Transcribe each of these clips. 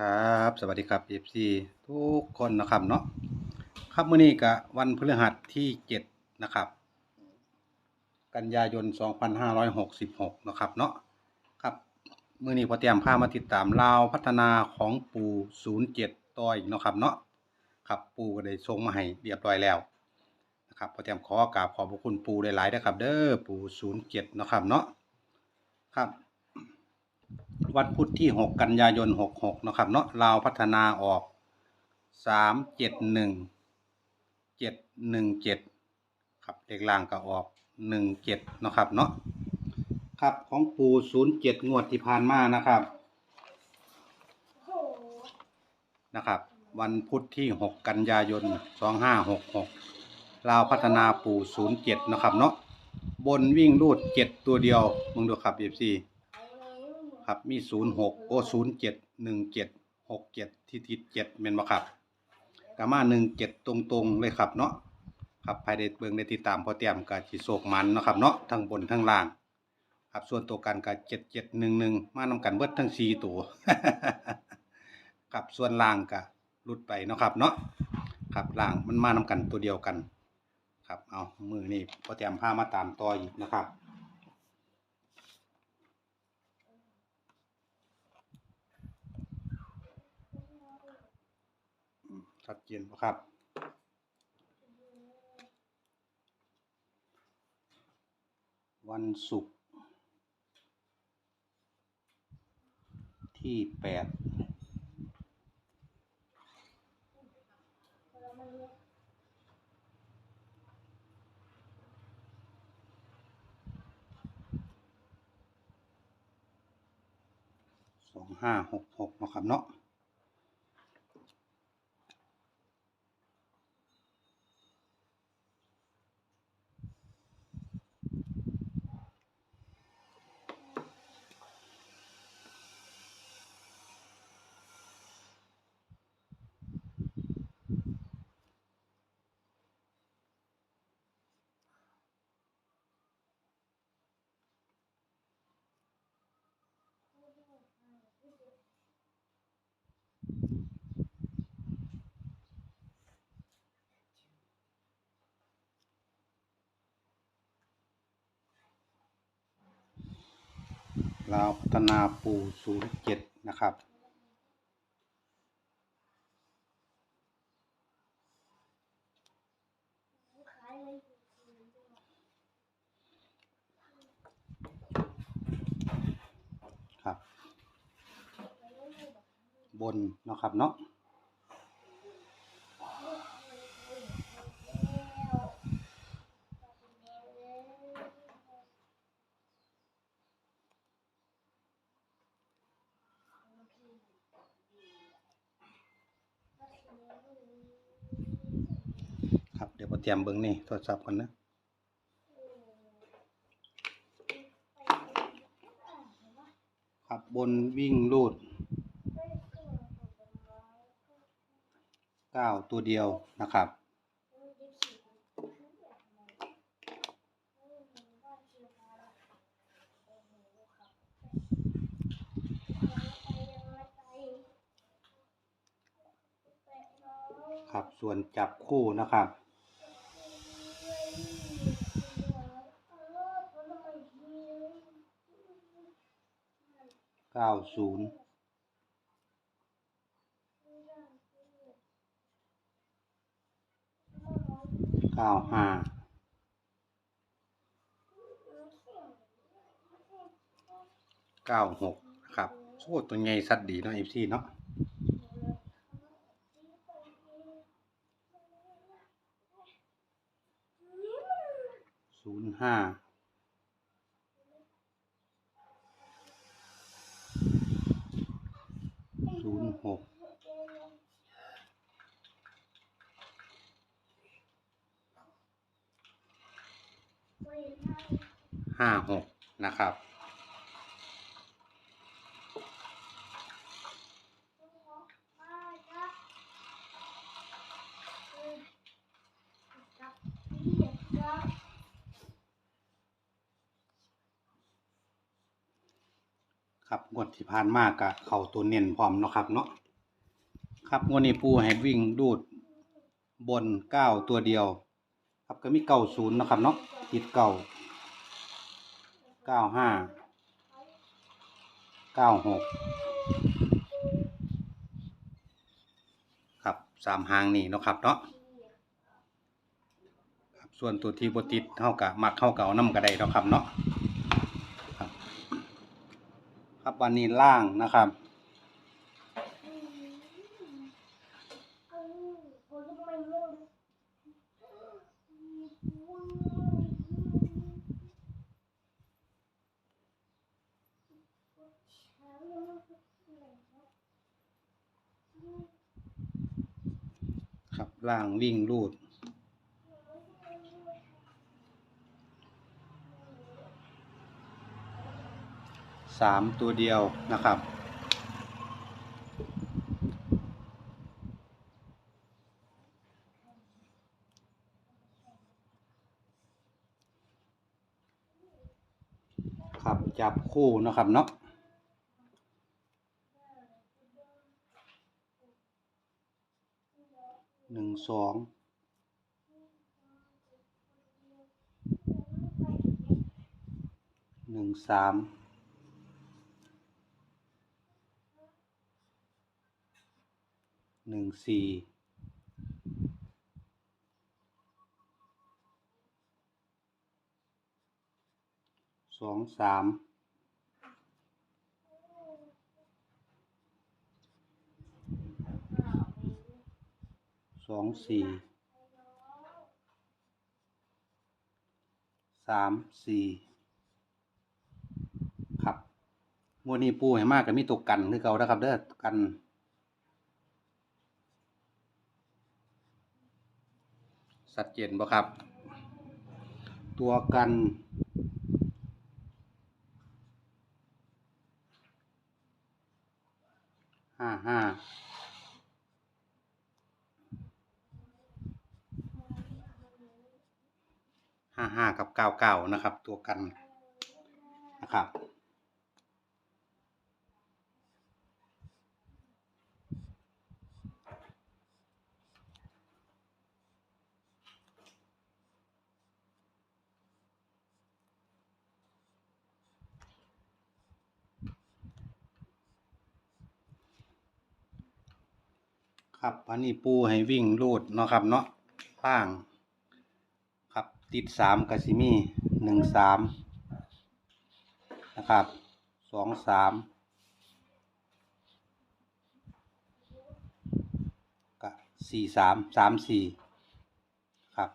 ครับ สวัสดีครับ FC ทุกคนนะครับเนาะครับมื้อนี้ก็วันพฤหัสที่7นะครับ กันยายน2566นะครับเนาะครับมื้อนี้พอเตรียมพามาติดตามลาวพัฒนาของปู่07ต่ออีกเนาะครับเนาะครับปู่ก็ได้ส่งมาให้เรียบร้อยแล้วนะครับพอเตรียมขอกราบขอบพระคุณปู่หลายๆนะครับ เด้อปู่07เนะครับเนาะครับ วันพุธที่ 6 กันยายน 66 นะครับเนาะลาวพัฒนาออก 371 717 ครับเลขล่างก็ออก 17 นะครับเนาะครับของปู 07 งวดที่ผ่านมานะครับ นะครับ วันพุธที่ 6 กันยายน 2566 ลาวพัฒนาปู 07 นะครับเนาะบนวิ่งรูด 7 ตัวเดียวมึงดูครับ FC ครับมี06โอ้07 17 67ที่ทิศ7แม่นบ่ครับกามา17ตรงๆเลยครับเนาะครับภายในเบิ่งได้ติดตามพอเตรียมก็สิโศกมันเนาะครับเนาะทั้งบนทั้งล่าง ครับส่วนตัวกันก็7711มานำกันเบิดทั้ง4ตัวครับส่วนล่างก็หลุดไปเนาะครับเนาะครับล่างมันมานำกันตัวเดียวกัน ครับเอามือนี่พอเตรียมพามาตามต่ออีกนะครับ ชัดเจนครับ วันศุกร์ที่แปดสองห้าหกหกนะครับเนาะ ลาวพัฒนาปูศูนย์เจ็ดนะครับ ครับ บน เนาะครับเนาะครับ เดี๋ยวผมเตรียมเบิ้งนี่โทรศัพท์ก่อนนะครับบนวิ่งรูดเก้าตัวเดียวนะครับ ครับส่วนจับคู่นะครับ เก้าศูนย์เก้าห้าเก้าหกครับโอ้ตัวใหญ่สัตว์ดีเนาะเอฟซีเนาะศูนย์ห้าศูนย์หก ห้าหกนะครับครับงวดที่ผ่านมากะเข้าตัวเน้นพร้อมเนาะครับเนาะครับงวดนี้ปูให้วิ่งดูดบนเก้าตัวเดียว ครับก็มีเก้าศูนย์นะครับเนาะ ติดเก้าเก้าห้าเก้าหกครับสามหางนี่เนาะครับเนาะครับส่วนตัวที่บติดเท่ากับมักเท่ากับเอาน้ำกระไดเนาะครับเนาะครับวันนี้ล่างนะครับ ล่างวิ่งรูด สามตัวเดียวนะครับ ครับจับคู่นะครับเนาะ นึ่งสองหนึ่งสามหนึ่งสี่สองสาม องสี่สามสี่ครับงวดนี้ปูให้มากกับมีตกกันคือเก่านะครับเด้อกันสัดเจนบ่ครับ ตัวกันห้าห้า ห้าห้ากับเก้าเก้านะครับ ตัวกันนะครับ ครับอันนี้ปูให้วิ่งรูดเนาะครับเนาะล่าง ติดสามกสิมีหนึ่งสามนะครับสองสามกับสี่สามสามสี่ครับ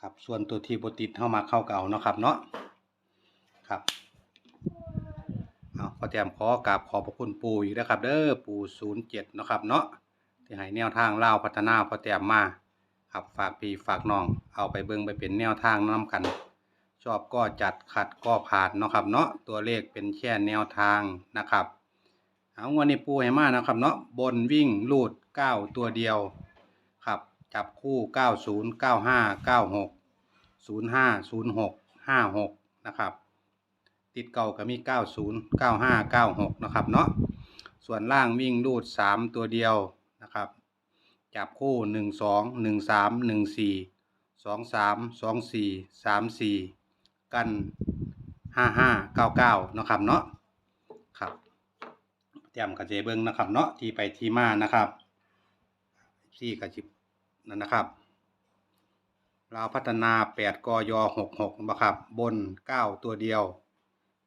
ครับส่วนตัวที่บติดเข้ามาเข้าเก่าเนาะครับเนาะครับเอาขอแจมขอกราบขอบพระคุณปู่อีกนะครับ เด้อปู่ศูนย์เจ็ดนะครับเนาะ ที่ให้แนวทางเล่าพัฒนาพอแต้มมาครับฝากพี่ฝากน้อง เอาไปเบิ่งไปเป็นแนวทางนํกัน ชอบก็จัดขัดก็ผ่านเนาะครับ เนาะตัวเลขเป็นแค่แนวทางนะครับ เอางวันนี้ปูให้มานะครับ เนาะบนวิ่งลูดเก้าตัวเดียวครับจับคู่เก้าศูนย์เก้าห้าเก้าหกศูนย์ห้าศูนย์หกห้าหกนะครับติดเก่าก็มีเก้าศูนย์เก้าห้าเก้าหกนะครับเนาะ ส่วนล่างวิ่งลูดสามตัวเดียว จับคู่หนึ่งสองหนึ่งสามหนึ่งสี่สองสามสองสี่สามสี่กันห้าห้าเก้าเก้านะครับเนาะครับเตรียมกระเจเบิ้งนะครับเนาะที่ไปที่มานะครับสี่กระจิบนั่นนะครับเราพัฒนาแปดกยหกหกนะครับบนเก้าตัวเดียว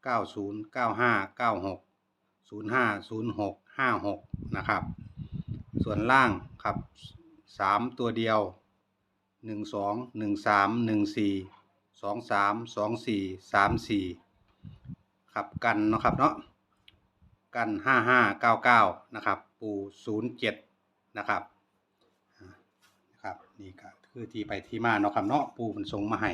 เก้าศูนย์เก้าห้าเก้าหกศูนย์ห้าศูนย์หกห้าหกนะครับ ส่วนล่างครับสามตัวเดียวหนึ่งสองหนึ่งสามหนึ่งสี่สองสามสองสี่สามสี่ครับกันนะครับเนาะกันห้าห้าเก้าเก้านะครับ ปูศูนย์เจ็ดนะครับนะครับนี่ก็คือที่ไปที่มาเนาะครับเนาะปูมันส่งมาให้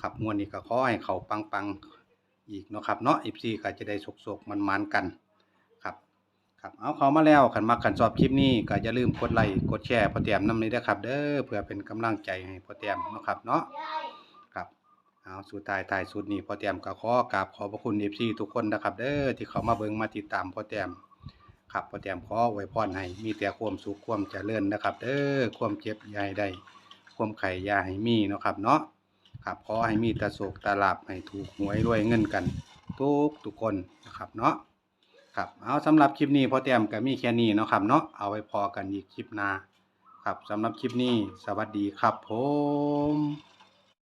ครับงวดนี้ก็ขอให้เขาปังปังๆอีกเนาะครับเนาะอีพีก็จะได้สกๆมันๆกันครับ ครับเอาเขามาแล้วขันมักขันชอบคลิปนี้ก็อย่าลืมกดไลค์กดแชร์พอแต้มน้ำเลยเด้อครับ เด้อเพื่อเป็นกำลังใจให้พอแต้มเนาะครับเนาะครับเอาสุดท้ายท้ายสุดนี้พอแต้มก็ขอกราบขอบพระคุณ FC ทุกคนนะครับ เด้อที่เขามาเบิ่งมาติดตามพอแต้มครับพอแต้มขออวยพรให้มีแต่ความสุขความเจริญนะครับ เด้อความเจ็บยาให้ได้ความไข่ยาให้มีเนาะครับเนาะครับขอให้มีตะโศกตะลาบให้ถูกหวยรวยเงินกัน ทุกทุกคนนะครับเนาะ ครับเอาสำหรับคลิปนี้พอเตรียมก็มีแค่นี้เนาะครับเนาะเอาไว้พอกันอีกคลิปหน้าครับสำหรับคลิปนี้สวัสดีครับผม